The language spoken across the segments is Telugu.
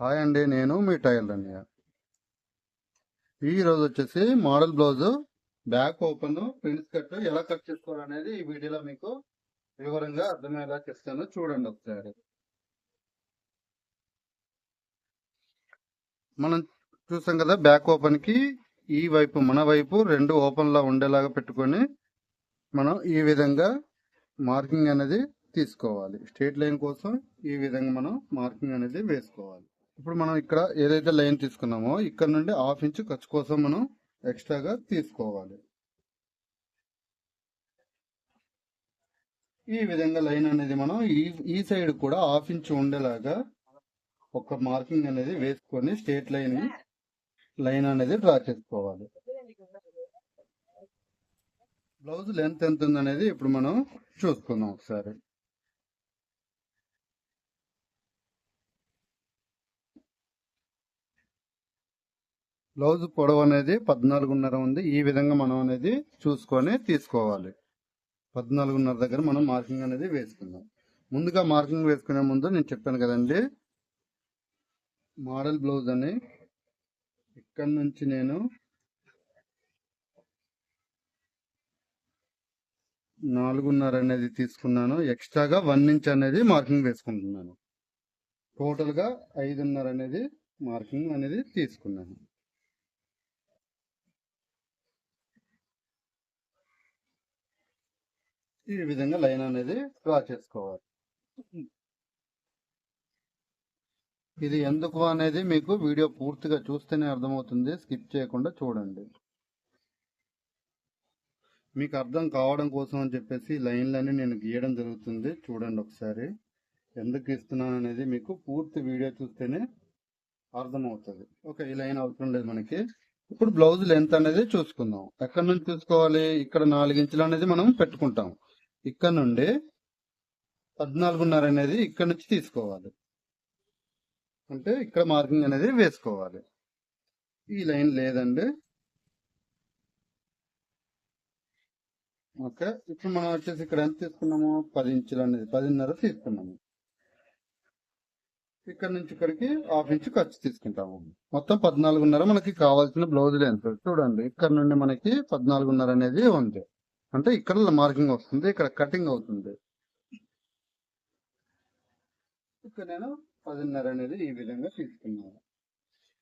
హాయ్ అండి నేను మీ టైలర్ అన్నయ్య. ఈ రోజు వచ్చేసి model blouse back open prints cut ఎలా కట్ చేసుకోవాలనేది ఈ వీడియోలో మీకు వివరంగా అర్థమయ్యేలా చేస్తాను చూడండి ఒకసారి. మనం చూసాం కదా బ్యాక్ ఓపెన్కి ఈ వైపు మన వైపు రెండు ఓపెన్ లా ఉండేలాగా పెట్టుకొని మనం ఈ విధంగా మార్కింగ్ అనేది తీసుకోవాలి. స్ట్రేట్ లైన్ కోసం ఈ విధంగా మనం మార్కింగ్ అనేది వేసుకోవాలి. ఇప్పుడు మనం ఇక్కడ ఏదైతే లైన్ తీసుకున్నామో ఇక్కడ నుండి హాఫ్ ఇంచ్ ఖర్చు కోసం మనం ఎక్స్ట్రాగా తీసుకోవాలి. ఈ విధంగా లైన్ అనేది మనం ఈ ఈ సైడ్ కూడా హాఫ్ ఇంచ్ ఉండేలాగా ఒక మార్కింగ్ అనేది వేసుకొని స్ట్రేట్ లైన్ లైన్ అనేది డ్రా చేసుకోవాలి. బ్లౌజ్ లెంత్ ఎంత ఉందనేది ఇప్పుడు మనం చూసుకుందాం ఒకసారి. బ్లౌజ్ పొడవు అనేది పద్నాలుగున్నర ఉంది. ఈ విధంగా మనం అనేది చూసుకొని తీసుకోవాలి. పద్నాలుగున్నర దగ్గర మనం మార్కింగ్ అనేది వేసుకుందాం. ముందుగా మార్కింగ్ వేసుకునే ముందు నేను చెప్పాను కదండి మోడల్ బ్లౌజ్ అని ఇక్కడ నుంచి నేను నాలుగున్నర అనేది తీసుకున్నాను. ఎక్స్ట్రాగా వన్ ఇంచ్ అనేది మార్కింగ్ వేసుకుంటున్నాను. టోటల్గా ఐదున్నర అనేది మార్కింగ్ అనేది తీసుకున్నాను. ఈ విధంగా లైన్ అనేది డ్రా చేసుకోవాలి. ఇది ఎందుకు అనేది మీకు వీడియో పూర్తిగా చూస్తేనే అర్థమవుతుంది. స్కిప్ చేయకుండా చూడండి. మీకు అర్థం కావడం కోసం అని చెప్పేసి లైన్లన్నీ నేను గీయడం జరుగుతుంది. చూడండి ఒకసారి. ఎందుకు ఇస్తున్నాను అనేది మీకు పూర్తి వీడియో చూస్తేనే అర్థమవుతుంది. ఓకే ఈ లైన్ అవసరం లేదు మనకి. ఇప్పుడు బ్లౌజ్ లెంత్ అనేది చూసుకుందాం. ఎక్కడి నుంచి చూసుకోవాలి? ఇక్కడ నాలుగు ఇంచులు అనేది మనం పెట్టుకుంటాం. ఇక్కడ నుండి పద్నాలుగున్నర అనేది ఇక్కడ నుంచి తీసుకోవాలి. అంటే ఇక్కడ మార్కింగ్ అనేది వేసుకోవాలి. ఈ లైన్ లేదండి. ఓకే ఇప్పుడు మనం వచ్చేసి ఇక్కడ ఎంత తీసుకున్నాము? పది ఇంచులు అనేది పదిన్నర తీసుకున్నాము. ఇక్కడ నుంచి ఇక్కడికి హాఫ్ ఇంచ్ ఖర్చు తీసుకుంటాము. మొత్తం పద్నాలుగున్నర మనకి కావాల్సిన బ్లౌజ్ లెంత్ చూడండి ఇక్కడ నుండి మనకి పద్నాలుగున్నర అనేది ఉంది. అంటే ఇక్కడ మార్కింగ్ వస్తుంది ఇక్కడ కటింగ్ అవుతుంది. ఇక్కడ నేను పదిన్నర అనేది ఈ విధంగా తీసుకున్నాను.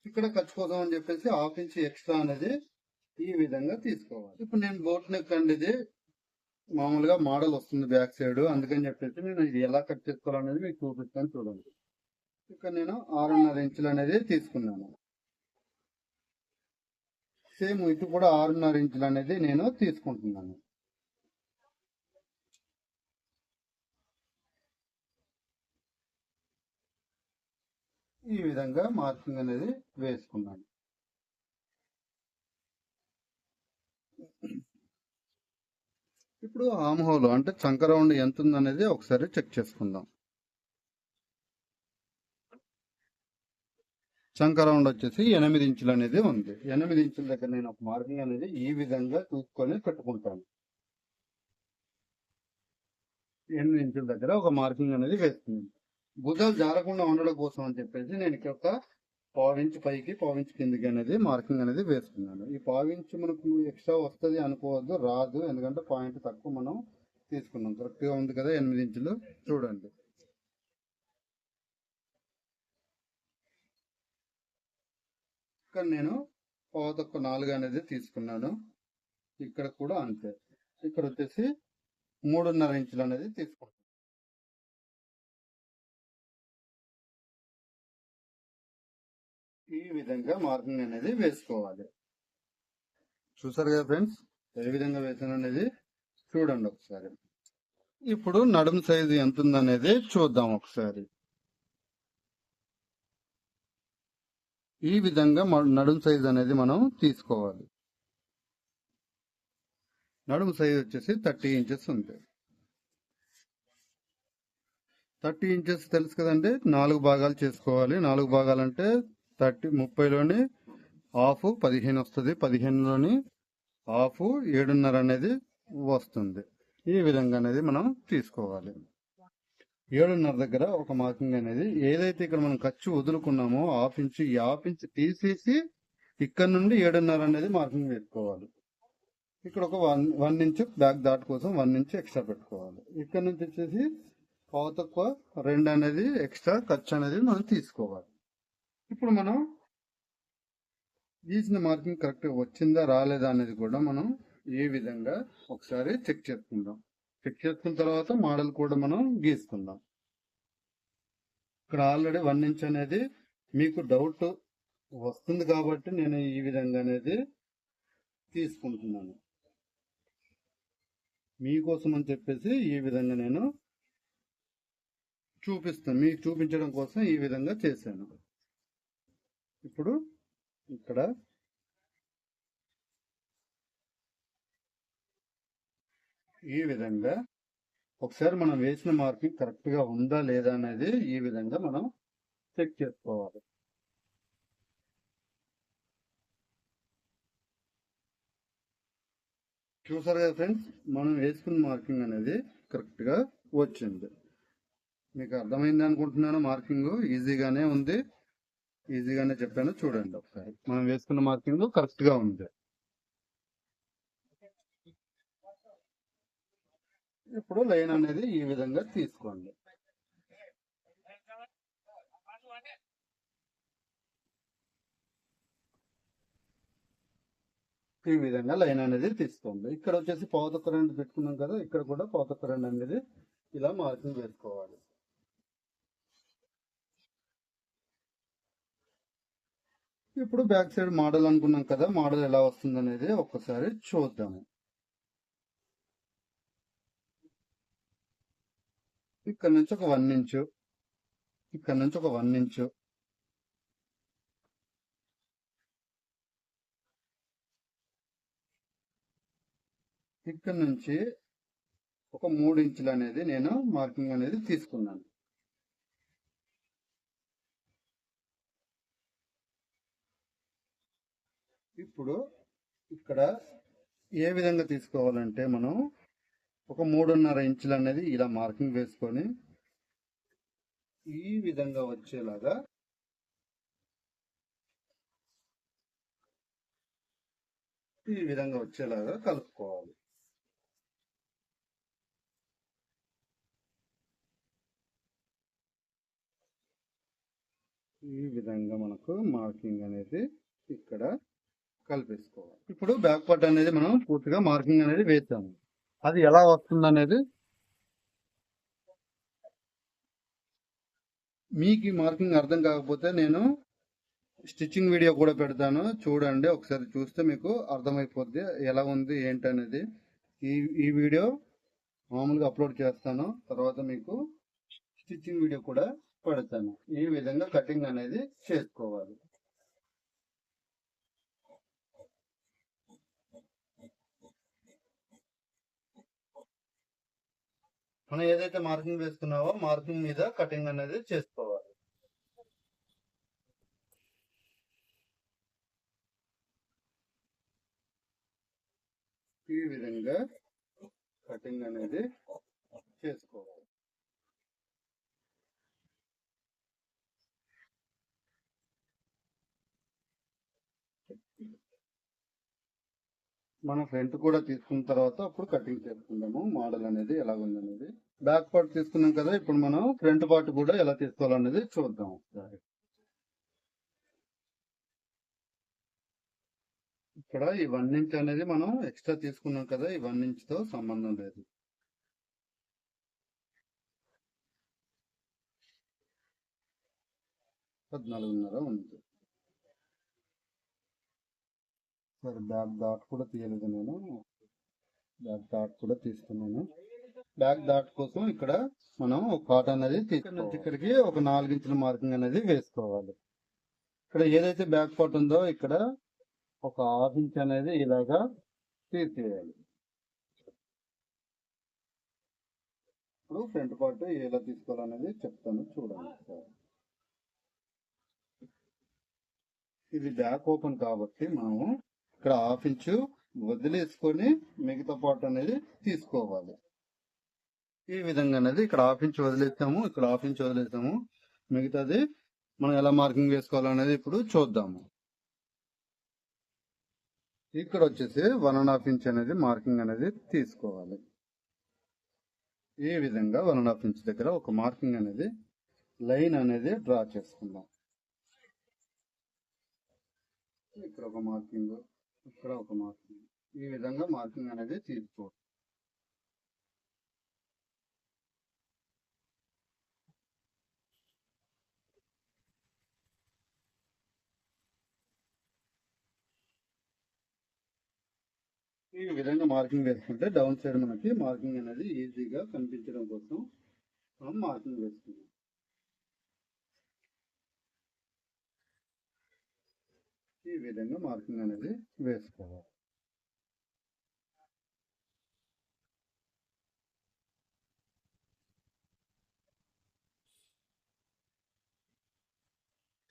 ఇక్కడ ఖర్చు అని చెప్పేసి హాఫ్ ఇంచ్ ఎక్స్ట్రా అనేది ఈ విధంగా తీసుకోవాలి. ఇప్పుడు నేను బోట్ నెక్ ఇది మామూలుగా మోడల్ వస్తుంది బ్యాక్ సైడ్. అందుకని చెప్పేసి నేను ఇది ఎలా కట్ చేసుకోవాలనేది మీకు చూపిస్తాను చూడండి. ఇక్కడ నేను ఆరున్నర ఇంచులు అనేది తీసుకున్నాను. సేమ్ ఇటు కూడా ఆరున్నర ఇంచులు అనేది నేను తీసుకుంటున్నాను. ఈ విధంగా మార్కింగ్ అనేది వేసుకున్నాను. ఇప్పుడు ఆమ్ హోల్ అంటే చంక రౌండ్ ఎంత ఉందనేది ఒకసారి చెక్ చేసుకుందాం. చంక రౌండ్ వచ్చేసి ఎనిమిది ఇంచులు అనేది ఉంది. ఎనిమిది ఇంచుల దగ్గర నేను ఒక మార్కింగ్ అనేది ఈ విధంగా చూసుకొని పెట్టుకుంటాను ఎనిమిది ఇంచుల దగ్గర ఒక మార్కింగ్ అనేది వేస్తున్నాను భుజాలు జారకుండా ఉండడం కోసం అని చెప్పేసి నేను ఇక్కడ ఒక పావించ్ పైకి పావించ్ కిందకి అనేది మార్కింగ్ అనేది వేసుకున్నాను. ఈ పావించ్ మనకు ఎక్స్ట్రా వస్తుంది అనుకోవద్దు రాదు. ఎందుకంటే పాయింట్ తక్కువ మనం తీసుకున్నాం. కరెక్ట్గా ఉంది కదా ఎనిమిది ఇంచులు? చూడండి. ఇక్కడ నేను పావుతొక్క నాలుగు అనేది తీసుకున్నాను. ఇక్కడ కూడా అంతే. ఇక్కడ వచ్చేసి మూడున్నర ఇంచులు అనేది తీసుకుంటాను విధంగా మార్కింగ్ అనేది వేసుకోవాలి. చూసారు కదా ఫ్రెండ్స్? ఏ విధంగా వేసాను అనేది చూడండి ఒకసారి. ఇప్పుడు నడుము సైజు ఎంత ఉందనేది చూద్దాం ఒకసారి. ఈ విధంగా నడుము సైజు అనేది మనం తీసుకోవాలి. నడుము సైజు వచ్చేసి థర్టీ ఇంచెస్ ఉంది. థర్టీ ఇంచెస్ తెలుసు కదండి? నాలుగు భాగాలు చేసుకోవాలి. నాలుగు భాగాలు అంటే థర్టీ ముప్పైలోని హాఫ్ పదిహేను వస్తుంది. పదిహేనులోని హాఫ్ ఏడున్నర అనేది వస్తుంది. ఈ విధంగా అనేది మనం తీసుకోవాలి. ఏడున్నర దగ్గర ఒక మార్కింగ్ అనేది ఏదైతే ఇక్కడ మనం ఖర్చు వదులుకున్నామో హాఫ్ ఇంచ్ ఈ హాఫ్ ఇంచ్ తీసేసి ఇక్కడ నుండి ఏడున్నర అనేది మార్కింగ్ పెట్టుకోవాలి. ఇక్కడ ఒక one one inch back dot కోసం వన్ ఇంచ్ ఎక్స్ట్రా పెట్టుకోవాలి. ఇక్కడ నుంచి వచ్చేసి పావు తక్కువ రెండు అనేది ఎక్స్ట్రా ఖర్చు అనేది మనం తీసుకోవాలి. ఇప్పుడు మనం గీసిన మార్కింగ్ కరెక్ట్గా వచ్చిందా రాలేదా అనేది కూడా మనం ఏ విధంగా ఒకసారి చెక్ చేసుకుందాం. చెక్ చేసుకున్న తర్వాత మోడల్ కూడా మనం గీసుకుందాం. ఇక్కడ ఆల్రెడీ వన్ ఇంచ్ అనేది మీకు డౌట్ వస్తుంది కాబట్టి నేను ఈ విధంగా అనేది తీసుకుంటున్నాను. మీకోసం అని చెప్పేసి ఈ విధంగా నేను చూపిస్తాను. మీకు చూపించడం కోసం ఈ విధంగా చేశాను. ఇప్పుడు ఇక్కడ ఈ విధంగా ఒకసారి మనం వేసిన మార్కింగ్ కరెక్ట్గా ఉందా లేదా అనేది ఈ విధంగా మనం చెక్ చేసుకోవాలి. చూసారు కదా ఫ్రెండ్స్ మనం వేసుకున్న మార్కింగ్ అనేది కరెక్ట్గా వచ్చింది. మీకు అర్థమైంది అనుకుంటున్నాను మార్కింగ్ ఈజీగానే ఉంది. ఈజీగానే చెప్పాను. చూడండి ఒకసారి. మనం వేసుకున్న మార్కింగ్ కరెక్ట్గా ఉంది. ఇప్పుడు లైన్ అనేది ఈ విధంగా తీసుకోండి. ఈ విధంగా లైన్ అనేది తీసుకోండి. ఇక్కడ వచ్చేసి పావుతొక్క రెండు పెట్టుకున్నాం కదా ఇక్కడ కూడా పావుతొక్క రెండు అనేది ఇలా మార్కింగ్ వేసుకోవాలి. ఇప్పుడు బ్యాక్ సైడ్ మోడల్ అనుకున్నాం కదా మోడల్ ఎలా వస్తుంది అనేది ఒక్కసారి చూద్దాము. ఇక్కడ నుంచి ఒక వన్ ఇంచు ఇక్కడ నుంచి ఒక వన్ ఇంచు. ఇక్కడ నుంచి ఒక మూడు ఇంచులు అనేది నేను మార్కింగ్ అనేది తీసుకున్నాను. ఇప్పుడు ఇక్కడ ఏ విధంగా తీసుకోవాలంటే మనం ఒక మూడున్నర ఇంచులు అనేది ఇలా మార్కింగ్ వేసుకొని ఈ విధంగా వచ్చేలాగా ఈ విధంగా వచ్చేలాగా కలుపుకోవాలి. ఈ విధంగా మనకు మార్కింగ్ అనేది ఇక్కడ కలిపేసుకోవాలి. ఇప్పుడు బ్యాక్ పార్ట్ అనేది మనం పూర్తిగా మార్కింగ్ అనేది వేసాము. అది ఎలా వస్తుంది అనేది మీకు మార్కింగ్ అర్థం కాకపోతే నేను స్టిచ్చింగ్ వీడియో కూడా పెడతాను. చూడండి ఒకసారి చూస్తే మీకు అర్థమైపోద్ది ఎలా ఉంది ఏంటి అనేది ఈ ఈ వీడియో మామూలుగా అప్లోడ్ చేస్తాను. తర్వాత మీకు స్టిచ్చింగ్ వీడియో కూడా పెడతాను. ఈ విధంగా కటింగ్ అనేది చేసుకోవాలి. మనం ఏదైతే మార్కింగ్ వేసుకున్నావో మార్కింగ్ మీద కటింగ్ అనేది చేసుకోవాలి. ఈ విధంగా కటింగ్ అనేది చేసుకోవాలి. మనం ఫ్రంట్ కూడా తీసుకున్న తర్వాత అప్పుడు కటింగ్ చేసుకుందాము మోడల్ అనేది ఎలాగుందనేది బ్యాక్ పార్ట్ తీసుకున్నాం కదా ఇప్పుడు మనం ఫ్రంట్ పార్ట్ కూడా ఎలా తీసుకోవాలనేది చూద్దాం. ఒకసారి ఇక్కడ ఈ వన్ ఇంచ్ అనేది మనం ఎక్స్ట్రా తీసుకున్నాం కదా ఈ వన్ ఇంచ్తో సంబంధం లేదు. పద్నాలుగున్నర ఉంది. సరే బ్యాక్ డాట్ కూడా తీయలేదు నేను. బ్యాక్ డాట్ కూడా తీసుకున్నాను. బ్యాక్ డాట్ కోసం ఇక్కడ మనం ఒక కాటన్ అనేది తీసుకున్నాం ఇక్కడికి ఒక నాలుగించుల మార్కింగ్ అనేది వేసుకోవాలి. ఇక్కడ ఏదైతే బ్యాక్ పార్ట్ ఉందో ఇక్కడ ఒక హాఫ్ ఇంచ్ అనేది ఇలాగా తీసేయాలి. ఇప్పుడు ఫ్రంట్ పార్ట్ ఎలా తీసుకోవాలనేది చెప్తాను చూడండి. ఇది బ్యాక్ ఓపెన్ కాబట్టి మనము ఇక్కడ హాఫ్ ఇంచు వదిలేసుకొని మిగతా పార్ట్ అనేది తీసుకోవాలి. ఈ విధంగా అనేది ఇక్కడ ఆఫ్ ఇంచ్ వదిలేస్తాము ఇక్కడ ఆఫ్ ఇంచ్ వదిలేస్తాము మిగతాది మనం ఎలా మార్కింగ్ వేసుకోవాలనేది ఇప్పుడు చూద్దాము. ఇక్కడ వచ్చేసి వన్ అండ్ హాఫ్ ఇంచ్ అనేది మార్కింగ్ అనేది తీసుకోవాలి. ఈ విధంగా వన్ అండ్ హాఫ్ ఇంచ్ దగ్గర ఒక మార్కింగ్ అనేది లైన్ అనేది డ్రా చేసుకుందాం. ఇక్కడ ఒక మార్కింగ్ ఇక్కడ ఒక మార్కింగ్. ఈ విధంగా మార్కింగ్ అనేది తీసుకోవచ్చు ఈ విధంగా మార్కింగ్ వేసుకుంటే డౌన్ సైడ్ మనకి మార్కింగ్ అనేది ఈజీగా కనిపించడం కోసం మనం మార్కింగ్ వేసుకుందాం. ఈ విధంగా మార్కింగ్ అనేది వేసుకోవాలి.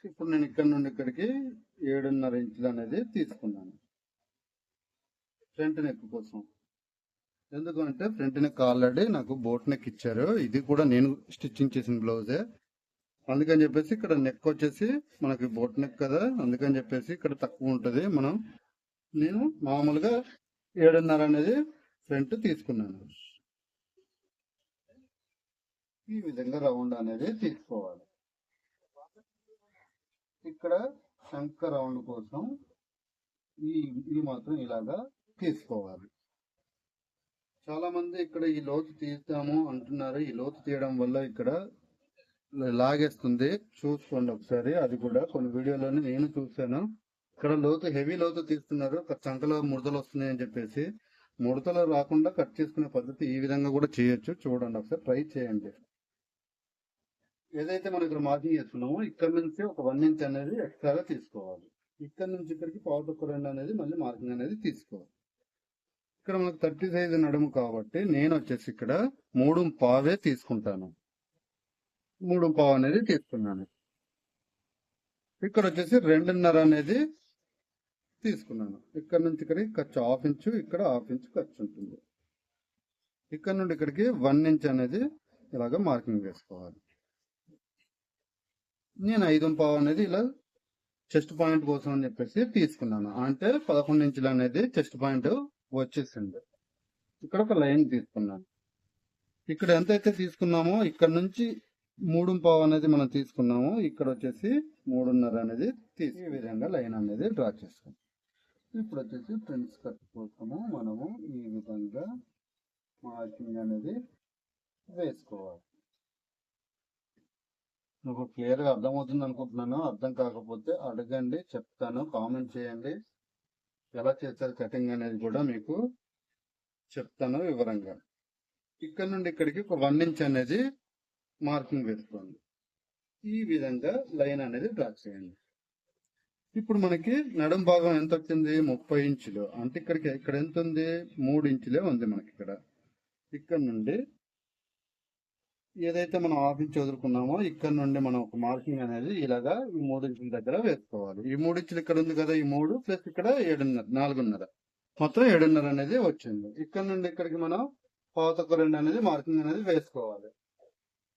ఇప్పుడు నేను ఇక్కడ నుండి ఇక్కడికి ఏడున్నర ఇంచులు అనేది తీసుకున్నాను. ఫ్రంట్ నెక్ కోసం. ఎందుకంటే ఫ్రంట్ నెక్ ఆల్రెడీ నాకు బోట్ నెక్ ఇచ్చారు. ఇది కూడా నేను స్టిచ్చింగ్ చేసిన బ్లౌజే. అందుకని చెప్పేసి ఇక్కడ నెక్ వచ్చేసి మనకి బోట్ నెక్ కదా. అందుకని చెప్పేసి ఇక్కడ తక్కువ ఉంటుంది. మనం నేను మామూలుగా ఏడున్నర అనేది ఫ్రంట్ తీసుకున్నాను. ఈ విధంగా రౌండ్ అనేది తీసుకోవాలి. ఇక్కడ శంఖ రౌండ్ కోసం ఈ ఇది మాత్రం ఇలాగా తీసుకోవాలి. చాలా మంది ఇక్కడ ఈ లోతు తీస్తాము అంటున్నారు. ఈ లోతు తీయడం వల్ల ఇక్కడ లాగేస్తుంది. చూసుకోండి ఒకసారి. అది కూడా కొన్ని వీడియోలోనే నేను చూశాను. ఇక్కడ లోతు హెవీ లోతు తీస్తున్నారు. చంకలో ముడతలు వస్తున్నాయి అని చెప్పేసి. ముడతలు రాకుండా కట్ చేసుకునే పద్ధతి ఈ విధంగా కూడా చేయొచ్చు. చూడండి ఒకసారి. ట్రై చేయండి. ఏదైతే మనం ఇక్కడ మార్కింగ్ చేస్తున్నామో ఇక్కడ నుంచి ఒక వన్ ఇంచ్ అనేది ఎక్స్ట్రాగా తీసుకోవాలి. ఇక్కడ నుంచి ఇక్కడికి పావు తక్కువ రెండు అనేది మళ్ళీ మార్కింగ్ అనేది తీసుకోవాలి. ఇక్కడ మనకు థర్టీ సైజ్ నడుము కాబట్టి నేను వచ్చేసి ఇక్కడ మూడు పావే తీసుకుంటాను. మూడు పావు అనేది తీసుకున్నాను. ఇక్కడ వచ్చేసి రెండున్నర అనేది తీసుకున్నాను. ఇక్కడ నుంచి ఇక్కడికి ఖర్చు హాఫ్ ఇంచు ఇక్కడ హాఫ్ ఇంచు ఖర్చు ఉంటుంది. ఇక్కడ నుండి ఇక్కడికి వన్ ఇంచ్ అనేది ఇలాగ మార్కింగ్ వేసుకోవాలి. నేను ఐదు పావు అనేది ఇలా చెస్ట్ పాయింట్ కోసం అని చెప్పేసి తీసుకున్నాను. అంటే పదకొండు ఇంచులు అనేది చెస్ట్ పాయింట్ వచ్చేసింది. ఇక్కడ ఒక లైన్ తీసుకున్నాను. ఇక్కడ ఎంతైతే తీసుకున్నామో ఇక్కడ నుంచి మూడు పావు అనేది మనం తీసుకున్నాము ఇక్కడ వచ్చేసి మూడున్నర అనేది తీసి ఈ విధంగా లైన్ అనేది డ్రా చేసుకుంటాం ఇప్పుడు వచ్చేసి ఫ్రెండ్స్ కట్ కోసము మనము ఈ విధంగా మార్కింగ్ అనేది వేసుకోవాలి. నాకు క్లియర్గా అర్థమవుతుంది అనుకుంటున్నాను అర్థం కాకపోతే అడగండి చెప్తాను కామెంట్ చేయండి. ఎలా చేస్తారు కటింగ్ అనేది కూడా మీకు చెప్తాను వివరంగా. ఇక్కడ నుండి ఇక్కడికి ఒక వన్ ఇంచ్ అనేది మార్కింగ్ పెట్టుకోండి. ఈ విధంగా లైన్ అనేది డ్రా చేయండి. ఇప్పుడు మనకి నడుం భాగం ఎంత వచ్చింది? ముప్పై ఇంచులు అంటే ఇక్కడికి ఇక్కడ ఎంత ఉంది? మూడు ఇంచులే ఉంది మనకి ఇక్కడ. ఇక్కడ నుండి ఏదైతే మనం హాఫ్ ఇంచ్ వదులుకున్నామో ఇక్కడ నుండి మనం ఒక మార్కింగ్ అనేది ఇలాగా ఈ మూడు ఇంచుల దగ్గర వేసుకోవాలి. ఈ మూడు ఇంచులు ఇక్కడ ఉంది కదా ఈ మూడు ప్లస్ ఇక్కడ ఏడున్నర నాలుగున్నర. మొత్తం ఏడున్నర అనేది వచ్చింది. ఇక్కడ నుండి ఇక్కడికి మనం పావుతొక్క రెండు అనేది మార్కింగ్ అనేది వేసుకోవాలి.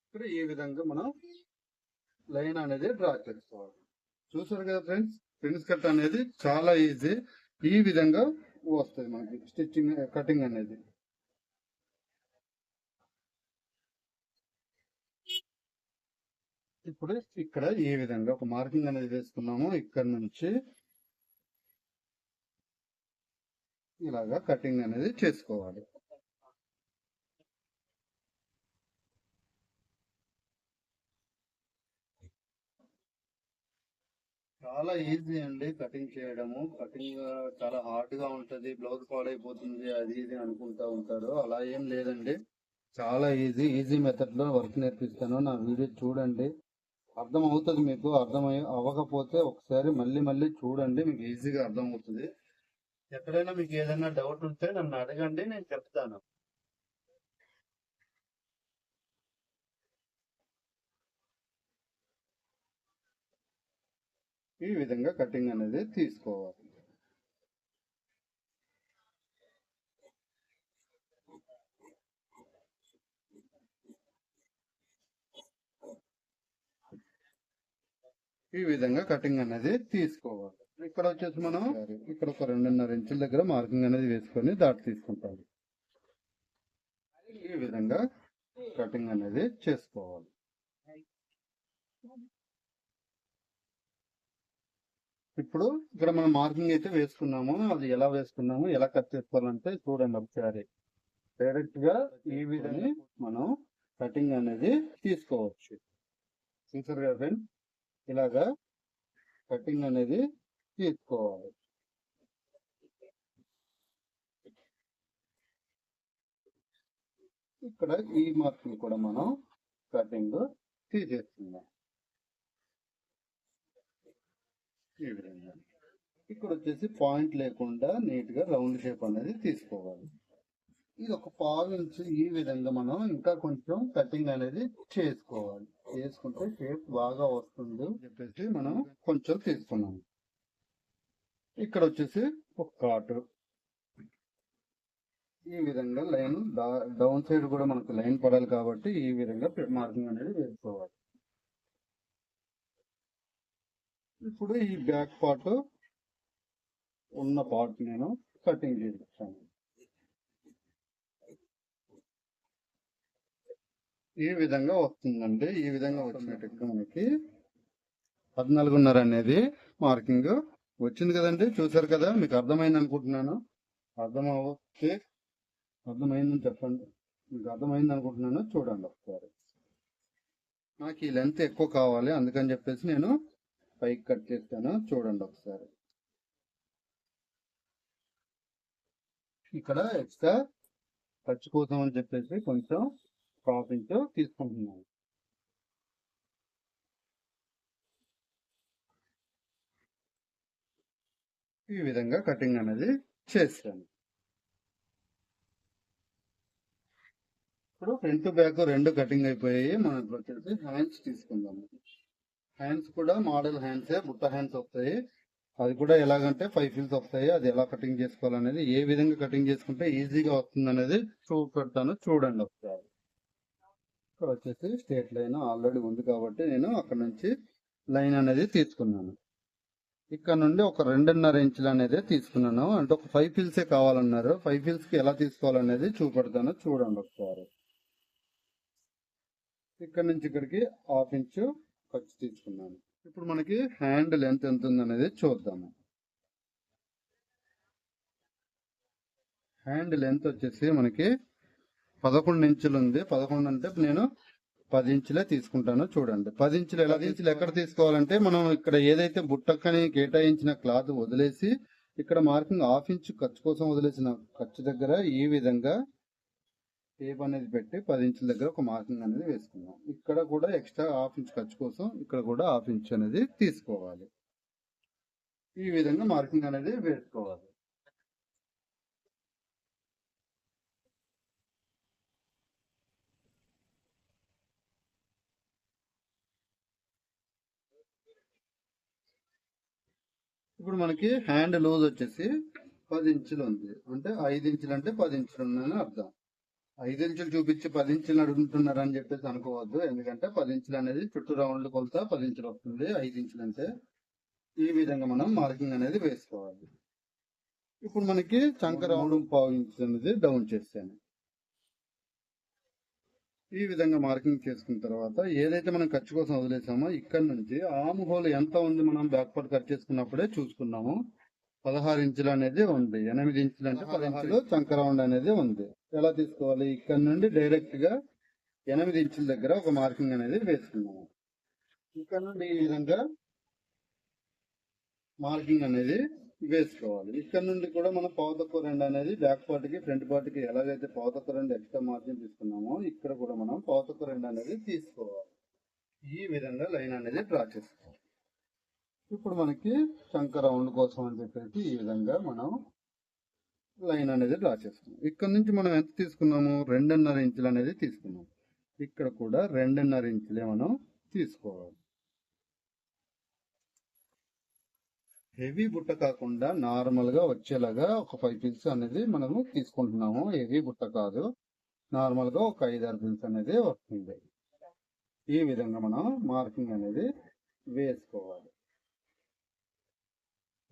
ఇక్కడ ఈ విధంగా మనం లైన్ అనేది డ్రా చేసుకోవాలి. చూసారు కదా ఫ్రెండ్స్ ఫ్రెండ్స్ కట్ అనేది చాలా ఈజీ. ఈ విధంగా వస్తుంది మనకి స్టిచ్చింగ్ కటింగ్ అనేది. ఇప్పుడు ఇక్కడ ఈ విధంగా ఒక మార్కింగ్ అనేది వేసుకున్నాము ఇక్కడ నుంచి ఇలాగా కటింగ్ అనేది చేసుకోవాలి. చాలా ఈజీ అండి కటింగ్ చేయడము. కటింగ్ చాలా హార్డ్గా ఉంటది. బ్లౌజ్ పాడైపోతుంది అది ఇది అనుకుంటా ఉంటారు. అలా ఏం లేదండి. చాలా ఈజీ ఈజీ మెథడ్లో వర్క్ నేర్పిస్తాను. నా వీడియో చూడండి. అర్థం అవుతుంది మీకు అర్థం అవ్వకపోతే ఒకసారి మళ్ళీ మళ్ళీ చూడండి మీకు ఈజీగా అర్థం అవుతుంది ఎక్కడైనా మీకు ఏదైనా డౌట్ ఉంటే నన్ను అడగండి నేను చెప్తాను. ఈ విధంగా కటింగ్ అనేది తీసుకోవాలి. ఈ విధంగా కటింగ్ అనేది తీసుకోవాలి. ఇక్కడ వచ్చేసి మనం ఇక్కడ ఒక రెండున్నర ఇంచుల దగ్గర మార్కింగ్ అనేది వేసుకొని దాటి తీసుకుంటాం ఈ విధంగా కటింగ్ అనేది చేసుకోవాలి. ఇప్పుడు ఇక్కడ మనం మార్కింగ్ అయితే వేసుకున్నాము. అది ఎలా వేసుకున్నాము ఎలా కట్ చేసుకోవాలంటే చూడండి ఒకసారి. డైరెక్ట్గా ఈ విధంగా మనం కటింగ్ అనేది తీసుకోవచ్చు. చూసారు కదా ఫ్రెండ్ ఇలాగా కటింగ్ అనేది తీసుకోవాలి. ఇక్కడ ఈ మార్కింగ్ కూడా మనం కటింగ్ తీసేస్తున్నాం. ఈ విధంగా. ఇక్కడ వచ్చేసి పాయింట్ లేకుండా నీట్గా రౌండ్ షేప్ అనేది తీసుకోవాలి. ఇది ఒక పావు ఇంచు ఈ విధంగా మనం ఇంకా కొంచెం కటింగ్ అనేది చేసుకోవాలి. చేసుకుంటే షేప్ బాగా వస్తుంది చెప్పేసి మనం కొంచెం తీసుకున్నాం. ఇక్కడ వచ్చేసి ఒక కాట్ ఈ విధంగా లైన్ డౌన్ సైడ్ కూడా మనకు లైన్ పడాలి కాబట్టి ఈ విధంగా మార్కింగ్ అనేది వేసుకోవాలి. ఇప్పుడు ఈ బ్యాక్ పార్ట్ ఉన్న పార్ట్ నేను కటింగ్ చేస్తాను ఈ విధంగా వస్తుందండి. ఈ విధంగా వచ్చినట్టుగా మనకి పద్నాలుగున్నర అనేది మార్కింగ్ వచ్చింది కదండి. చూసారు కదా మీకు అర్థమైంది అనుకుంటున్నాను. అర్థం అవుతే అర్థమైందని చెప్పండి. మీకు అర్థమైంది అనుకుంటున్నాను. చూడండి ఒకసారి. నాకు ఈ లెంత్ ఎక్కువ కావాలి అందుకని చెప్పేసి నేను పైకి కట్ చేస్తాను. చూడండి ఒకసారి. ఇక్కడ ఎక్స్ట్రా ఖర్చు కోసం అని చెప్పేసి కొంచెం ప్రాఫిట్ ఇంచ్ తీసుకుంటున్నాను. ఈ విధంగా కటింగ్ అనేది చేస్తాను ఇప్పుడు ఫ్రంట్ బ్యాక్ రెండు కటింగ్ అయిపోయాయి. మనం ఇప్పుడు వచ్చేసి హ్యాండ్స్ తీసుకుందాము. హ్యాండ్స్ కూడా మోడల్ హ్యాండ్సే బుట్ట హ్యాండ్స్ వస్తాయి. అది కూడా ఎలాగంటే ఫైవ్ ఫీల్స్ వస్తాయి. అది ఎలా కటింగ్ చేసుకోవాలనేది ఏ విధంగా కటింగ్ చేసుకుంటే ఈజీగా వస్తుంది అనేది చూపెడతాను. చూడండి ఒకసారి. ఇక్కడ వచ్చేసి స్టేట్ లైన్ ఆల్రెడీ ఉంది కాబట్టి నేను అక్కడ నుంచి లైన్ అనేది తీసుకున్నాను. ఇక్కడ నుండి ఒక రెండున్నర ఇంచులు అనేది తీసుకున్నాను. అంటే ఒక ఫైవ్ ఫీల్సే కావాలన్నారు. ఫైవ్ ఫీల్స్కి ఎలా తీసుకోవాలనేది చూపెడతాను. చూడండి ఒకసారి. ఇక్కడ నుంచి ఇక్కడికి హాఫ్ ఇంచు ఖర్చు తీసుకున్నాను. ఇప్పుడు మనకి హ్యాండ్ లెంత్ ఎంత ఉందనేది చూద్దాము హ్యాండ్ లెంత్ వచ్చేసి మనకి పదకొండు ఇంచులు ఉంది. పదకొండు అంటే నేను పది ఇంచులే తీసుకుంటాను. చూడండి. పది ఇంచులు ఎలా ఇంచులు ఎక్కడ తీసుకోవాలంటే మనం ఇక్కడ ఏదైతే బుట్టకని కేటాయించిన క్లాత్ వదిలేసి ఇక్కడ మార్కింగ్ హాఫ్ ఇంచు ఖర్చు కోసం వదిలేసిన ఖర్చు దగ్గర ఈ విధంగా టేప్ అనేది పెట్టి పది ఇంచుల దగ్గర ఒక మార్కింగ్ అనేది వేసుకుందాం. ఇక్కడ కూడా ఎక్స్ట్రా హాఫ్ ఇంచ్ ఖర్చు కోసం ఇక్కడ కూడా హాఫ్ ఇంచ్ అనేది తీసుకోవాలి. ఈ విధంగా మార్కింగ్ అనేది వేసుకోవాలి ఇప్పుడు మనకి హ్యాండ్ లూజ్ వచ్చేసి పది ఇంచులు ఉంది. అంటే ఐదు ఇంచులు అంటే పది ఇంచులు ఉన్నాయని అర్థం. ఐదు ఇంచులు చూపించి పది ఇంచులు అడుగుతున్నారు అని చెప్పేసి అనుకోవద్దు. ఎందుకంటే పది ఇంచులు అనేది చుట్టూ రౌండ్లు కొలత పది ఇంచులు వస్తుంది. ఐదు ఇంచులు అంటే ఈ విధంగా మనం మార్కింగ్ అనేది వేసుకోవాలి. ఇప్పుడు మనకి చంక రౌండ్ పావు ఇంచు అనేది డౌన్ చేస్తాను ఈ విధంగా మార్కింగ్ చేసుకున్న తర్వాత ఏదైతే మనం ఖర్చు కోసం వదిలేసామో ఇక్కడ నుంచి ఆమ్ హోల్ ఎంత ఉంది మనం బ్యాక్ పార్ట్ కట్ చేసుకున్నప్పుడే చూసుకున్నాము. పదహారు ఇంచులు అనేది ఉంది. ఎనిమిది ఇంచులు అంటే పది ఇంచులు. చంక రౌండ్ అనేది ఉంది. ఎలా తీసుకోవాలి? ఇక్కడ నుండి డైరెక్ట్గా ఎనిమిది ఇంచుల దగ్గర ఒక మార్కింగ్ అనేది వేసుకున్నాము. ఇక్కడ నుండి ఈ విధంగా మార్కింగ్ అనేది వేసుకోవాలి. ఇక్కడ నుండి కూడా మనం పావుతక్కువ రెండు అనేది బ్యాక్ పార్ట్కి ఫ్రంట్ పార్ట్కి ఎలాగైతే పావుతక్కువ రెండు ఎక్స్ట్రా మార్జిన్ తీసుకున్నామో ఇక్కడ కూడా మనం పావుతక్కువ రెండు అనేది తీసుకోవాలి. ఈ విధంగా లైన్ అనేది డ్రా చేసుకోవాలి. ఇప్పుడు మనకి చంక రౌండ్ కోసం అని చెప్పేసి ఈ విధంగా మనం లైన్ అనేది డ్రా చేసుకున్నాం. ఇక్కడ నుంచి మనం ఎంత తీసుకున్నాము? రెండున్నర ఇంచులు అనేది తీసుకున్నాం. ఇక్కడ కూడా రెండున్నర ఇంచులే మనం తీసుకోవాలి. హెవీ బుట్ట కాకుండా నార్మల్గా వచ్చేలాగా ఒక ఫైవ్ పిల్స్ అనేది మనము తీసుకుంటున్నాము. హెవీ బుట్ట కాదు. నార్మల్గా ఒక ఆరు పిల్స్ అనేది వస్తుంది. ఈ విధంగా మనం మార్కింగ్ అనేది వేసుకోవాలి.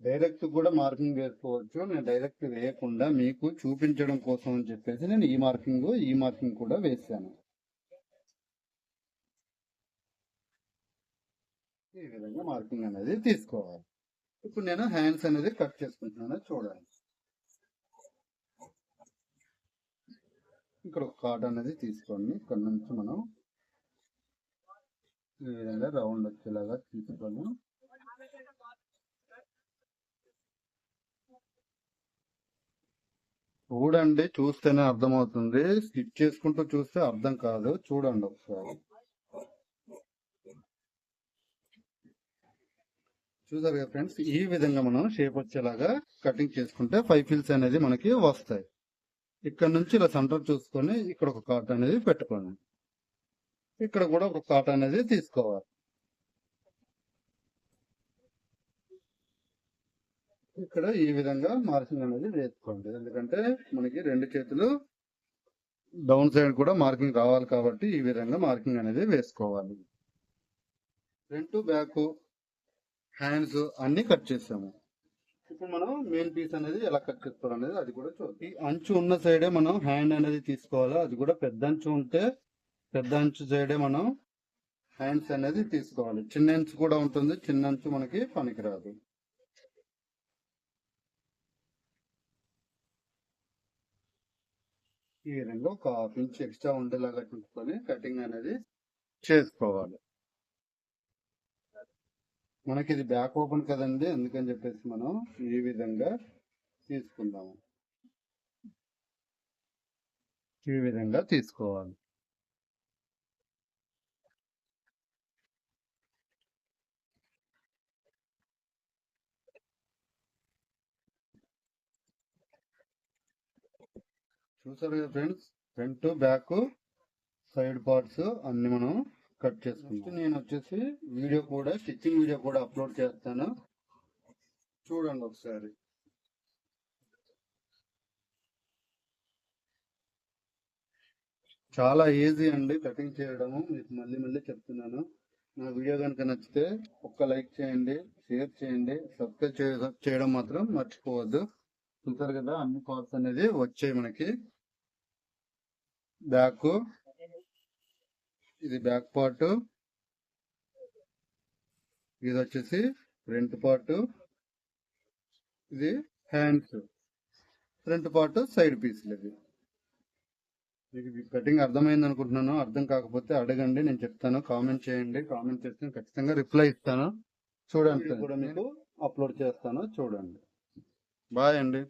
డైరెక్ట్ కూడా మార్కింగ్ వేసుకోవచ్చు. నేను డైరెక్ట్ వేయకుండా మీకు చూపించడం కోసం అని చెప్పేసి నేను ఈ మార్కింగ్ ఈ మార్కింగ్ కూడా వేసాను. ఈ విధంగా మార్కింగ్ అనేది తీసుకోవాలి. ఇప్పుడు నేను హ్యాండ్స్ అనేది కట్ చేసుకుంటున్నాను చూడండి. ఇక్కడ ఒక కార్డ్ అనేది తీసుకోండి. ఇక్కడ నుంచి మనం ఈ విధంగా రౌండ్ వచ్చేలాగా తీసుకొని చూడండి చూస్తేనే అర్థమవుతుంది. స్కిప్ చేసుకుంటూ చూస్తే అర్థం కాదు. చూడండి ఒకసారి. చూసారు కదా ఫ్రెండ్స్? ఈ విధంగా మనం షేప్ వచ్చేలాగా కటింగ్ చేసుకుంటే ఫైవ్ ఫిల్స్ అనేది మనకి వస్తాయి. ఇక్కడ నుంచి ఇలా సెంటర్ చూసుకొని ఇక్కడ ఒక కాట్ అనేది పెట్టుకోండి. ఇక్కడ కూడా ఒక కాట్ అనేది తీసుకోవాలి. ఇక్కడ ఈ విధంగా మార్కింగ్ అనేది వేసుకోండి. ఎందుకంటే మనకి రెండు చేతులు డౌన్ సైడ్ కూడా మార్కింగ్ రావాలి కాబట్టి ఈ విధంగా మార్కింగ్ అనేది వేసుకోవాలి. ఫ్రంట్ బ్యాక్ హ్యాండ్స్ అన్ని కట్ చేసాము. ఇప్పుడు మనం మెయిన్ పీస్ అనేది ఎలా కట్ చేసుకోవాలి అనేది అది కూడా చూద్దాం. ఈ అంచు ఉన్న సైడే మనం హ్యాండ్ అనేది తీసుకోవాలి? అది కూడా పెద్ద అంచు ఉంటే పెద్ద అంచు సైడే మనం హ్యాండ్స్ అనేది తీసుకోవాలి. చిన్న అంచు కూడా ఉంటుంది. చిన్న అంచు మనకి పనికిరాదు. ఈ విధంగా ఒక హాఫ్ ఇంచ్ ఎక్స్ట్రా ఉండేలాగా చూసుకొని కటింగ్ అనేది చేసుకోవాలి. మనకి ఇది బ్యాక్ ఓపెన్ కదండి అందుకని చెప్పేసి మనం ఈ విధంగా తీసుకుందాము. ఈ విధంగా తీసుకోవాలి. చూసారు కదా friends front back side parts అన్ని మనం కట్ చేస్తాను నేను వచ్చేసి వీడియో కూడా స్టిచ్చింగ్ వీడియో కూడా అప్లోడ్ చేస్తాను. చూడండి ఒకసారి. చాలా ఈజీ అండి కటింగ్ చేయడము. మీకు మళ్ళీ మళ్ళీ చెప్తున్నాను. నా వీడియో కనుక నచ్చితే ఒక్క లైక్ చేయండి షేర్ చేయండి సబ్స్క్రైబ్ చేయడం మాత్రం మర్చిపోవద్దు. చూసారు కదా అన్ని పార్ట్స్ అనేది వచ్చాయి మనకి. బ్యాక్ ఇది బ్యాక్ పార్ట్. ఇది వచ్చేసి ఫ్రంట్ పార్ట్. ఇది హ్యాండ్స్. ఫ్రంట్ పార్ట్ సైడ్ పీస్లు ఇది మీకు కటింగ్ అర్థమైంది అనుకుంటున్నాను. అర్థం కాకపోతే అడగండి నేను చెప్తాను. కామెంట్ చేయండి. కామెంట్ చేస్తే ఖచ్చితంగా రిప్లై ఇస్తాను. చూడండి కూడా మీకు అప్లోడ్ చేస్తాను. చూడండి. బాయ్ అండి.